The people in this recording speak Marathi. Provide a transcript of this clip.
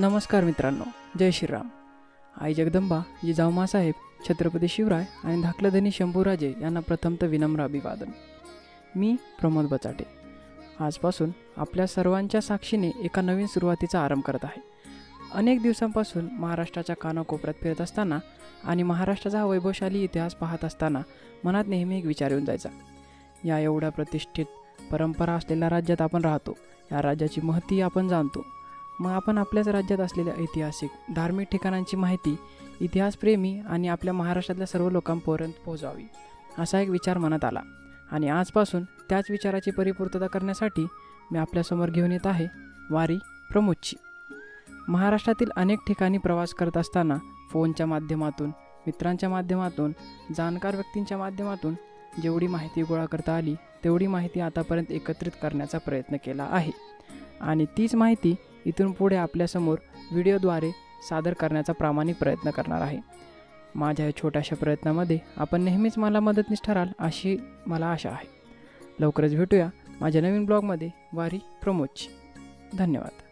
नमस्कार मित्रांनो जय श्रीराम. आई जगदंबा जिजाऊ मासाहेब छत्रपती शिवराय आणि धाकलधनी शंभूराजे यांना प्रथमतः विनम्र अभिवादन. मी प्रमोद बचाटे. आजपासून आपल्या सर्वांच्या साक्षीने एका नवीन सुरुवातीचा आरंभ करत आहे. अनेक दिवसांपासून महाराष्ट्राच्या कानाकोपऱ्यात फिरत असताना आणि महाराष्ट्राचा हा वैभवशाली इतिहास पाहत असताना मनात नेहमी एक विचार येऊन जायचा. या एवढ्या प्रतिष्ठित परंपरा असलेल्या राज्यात आपण राहतो या राज्याची महती आपण जाणतो. मग आपण आपल्याच राज्यात असलेल्या ऐतिहासिक धार्मिक ठिकाणांची माहिती इतिहासप्रेमी आणि आपल्या महाराष्ट्रातल्या सर्व लोकांपर्यंत पोहोचावी असा एक विचार मनात आला. आणि आजपासून त्याच विचाराची परिपूर्तता करण्यासाठी मी आपल्यासमोर घेऊन येत आहे वारी प्रमोदची. महाराष्ट्रातील अनेक ठिकाणी प्रवास करत असताना फोनच्या माध्यमातून मित्रांच्या माध्यमातून जाणकार व्यक्तींच्या माध्यमातून जेवढी माहिती गोळा करता आली तेवढी माहिती आतापर्यंत एकत्रित करण्याचा प्रयत्न केला आहे. आणि तीच माहिती इथून पुढे आपल्यासमोर व्हिडिओद्वारे सादर करण्याचा प्रामाणिक प्रयत्न करणार आहे. माझ्या या छोट्याशा प्रयत्नामध्ये आपण नेहमीच मला मदतनीस ठराल अशी मला आशा आहे. लवकरच भेटूया माझ्या नवीन ब्लॉगमध्ये. वारी प्रमोदची. धन्यवाद.